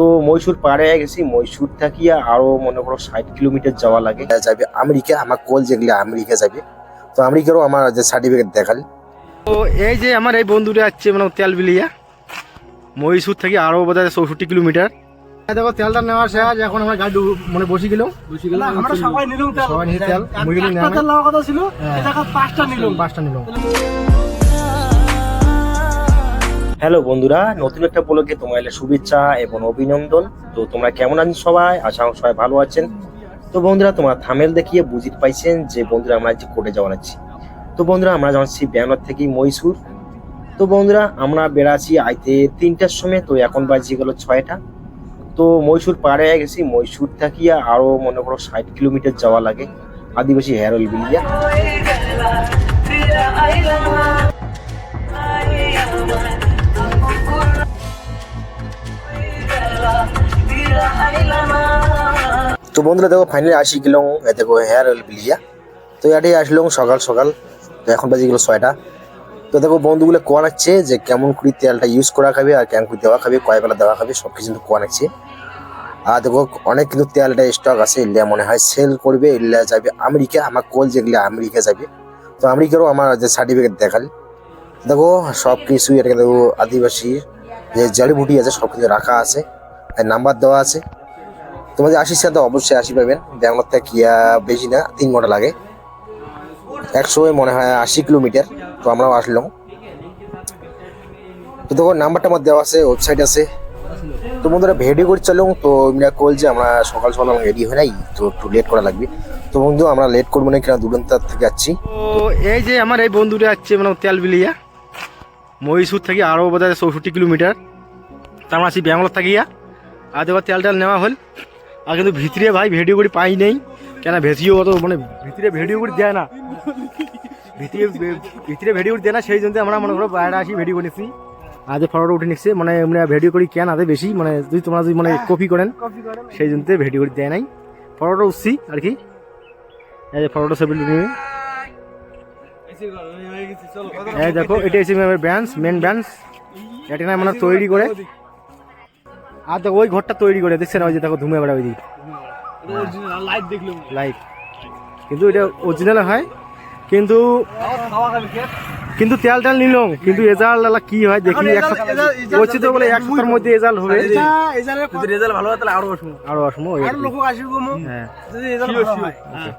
তো মহীশূর পাড়ে গেছি মহীশূর থাকিয়া আরও মনে করো ষাট কিলোমিটার যাওয়া লাগে। যাবে আমেরিকা আমার কল যেগুলো আমেরিকা যাবে। তো আমেরিকারও আমার যে সার্টিফিকেট দেখালি। তো এই যে আমার এই বন্ধুটা আছে মানে তেল বিলিয়া মহীশূর থেকে আরও বোধ হয় চৌষট্টি কিলোমিটার। এই দেখো তেলটা নেওয়া শেষ এখন আমরা গাড়ি মানে বসে গেলাম। বসে গেলাম আমরা সবাই নিলাম তেল। সবাই নিয়ে তেল কথা ছিল হ্যাঁ। পাঁচটা নিলাম। পাঁচটা নিলাম। হ্যালো বন্ধুরা, নতুন একটা ব্লগে তোমাদের শুভেচ্ছা এবং অভিনন্দন। তো তোমরা কেমন আছেন সবাই? আশা সবাই ভালো আছেন। তো বন্ধুরা, তোমরা থামেল দেখিয়ে বুঝতে পাইছেন যে বন্ধুরা, আমরা আজকে কোর্টে যাওয়া যাচ্ছি তো বন্ধুরা, আমরা যাচ্ছি ব্যাঙ্গালোর থেকে মহীশূর। তো বন্ধুরা, আমরা বেড়াচ্ছি আইতে তিনটার সময়, তো এখন বাজে গেল ছয়টা। তো মহীশূর পাড়ে হয়ে গেছি, মহীশূর থাকিয়া আরও মনে করো ষাট কিলোমিটার যাওয়া লাগে। আদিবাসী হেরল বিলিয়া। তো বন্ধুরা দেখো ফাইনালি আসি গেলাম দেখো হেয়ার অয়েল বিলিয়া। তো এটাই আসলাম সকাল সকাল, তো এখন বাজে গেলো ছয়টা। তো দেখো, বন্ধুগুলো কোয়ানাচ্ছে যে কেমন করে তেলটা ইউজ করা খাবে আর কেমন করে দেওয়া খাবে, কয় বেলা দেওয়া খাবে সব কিছু কিন্তু কোয়ানাচ্ছে আর দেখো, অনেক কিন্তু তেলটা স্টক আছে এগুলা মনে হয় সেল করবে এগুলা যাবে আমেরিকা, আমার কল যেগুলো আমেরিকা যাবে। তো আমেরিকারও আমার যে সার্টিফিকেট দেখাল। দেখো সব কিছু এটাকে দেখো, আদিবাসী যে জড়িবুটি আছে সব কিছু রাখা আছে, আর নাম্বার দেওয়া আছে। তোমাদের আশির সাথে অবশ্যই আসি পাবেন। ব্যাঙ্গালোর থেকে কিয়া বেশি না, তিন ঘণ্টা লাগে। একশো মনে হয় আশি কিলোমিটার, তো আমরাও আসলাম। তো দেখো, নাম্বারটা আমার দেওয়া আছে ওয়েবসাইট আছে। তো বন্ধুরা, ভিডিও করে চলো, তো আমরা কল যে আমরা সকাল সকাল আমরা রেডি হয়ে নাই, তো একটু লেট করা লাগবে। তো বন্ধু, আমরা লেট করব না কেন, দুরন্ত থেকে যাচ্ছি। তো এই যে আমার এই বন্ধুটা যাচ্ছে মানে তেল বিলিয়া মহীশূর থেকে আরও বোধ হয় চৌষট্টি কিলোমিটার। তার আমরা আছি ব্যাঙ্গালোর থাকিয়া আর দেখো তেল টেল নেওয়া হল। আর কিন্তু ভিতরে ভাই ভিডিও করে পাই নেই। কেন ভেসিও অত মানে ভিতরে ভিডিও করে দেয় না। ভিতরে ভিতরে ভিডিও করে দেয় না, সেই জন্য আমরা মনে করো বাইরে আসি ভিডিও করেছি আজ ফটোটা উঠে নিচ্ছে মানে এমনি ভিডিও করি কেন আদে বেশি? মানে যদি তোমরা যদি মানে কপি করেন, সেই জন্য ভিডিও করে দেয় নাই। ফটোটা উঠছি, আর কি? এই ফটোটা ছবি নিয়ে এই দেখো, এটা আমার ব্যান্স মেন ব্যান্স এটা না মানে তৈরি করে আর দেখো ওই ঘরটা তৈরি করে দেখছেন ওই যে দেখো ধুমে বেড়া ওই দিক। লাইট কিন্তু এটা অরিজিনাল হয় কিন্তু কিন্তু তেল তেল নিলাম কিন্তু রেজাল্ট কি হয় দেখি এক তো বলে এক সপ্তাহের মধ্যে রেজাল্ট হবে। এটা যদি রেজাল্ট ভালো হয় তাহলে আরও আসব আরও আসব আরও লোক আসবে মো। হ্যাঁ। যদি রেজাল্ট ভালো হয় হ্যাঁ।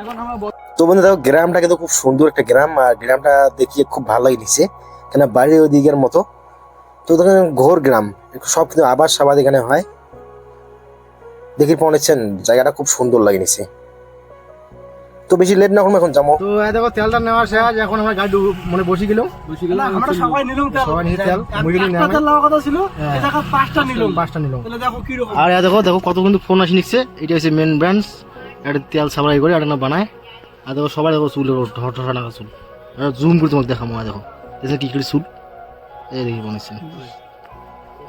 এখন আমরা তো বন্ধু দেখো গ্রামটা কিন্তু খুব সুন্দর একটা গ্রাম আর গ্রামটা দেখিয়ে খুব ভালো লাগছে কেন বাড়ির ওই দিকের মতো। তো দেখেন ঘোর গ্রাম। সব কিন্তু আবাস সাবাদ এখানে হয় দেখি পড়েছেন জায়গাটা খুব সুন্দর লাগে নিছে তো বেশি লেট না করব এখন যাব তো এই দেখো তেলটা নেওয়া শেষ এখন আমরা গাড়ি মানে বসে গেলাম না, আমরা সবাই নিলাম তেল সবাই নিয়ে তেল মুই গেলাম একটা তেল নেওয়ার কথা ছিল হ্যাঁ। এই জায়গায় পাঁচটা নিলাম পাঁচটা নিলাম তাহলে দেখো কি রকম আর এ দেখো দেখো কত কিন্তু ফোন আসি নিচ্ছে এটা হচ্ছে মেন ব্র্যান্ডস একটা তেল সাপ্লাই করে একটা না বানায় আর দেখো সবাই দেখো চুল ঢটা নাকা চুল জুম করে তোমাকে দেখাবো দেখো দেখো কি করে চুল এই দেখি বানাইছে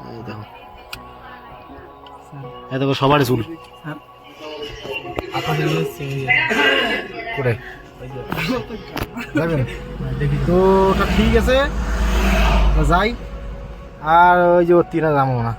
এই দেখো। এই সবার চুল। করে তো ওটা ঠিক আছে যাই। আর ওই যে ওর তিনা যাব না।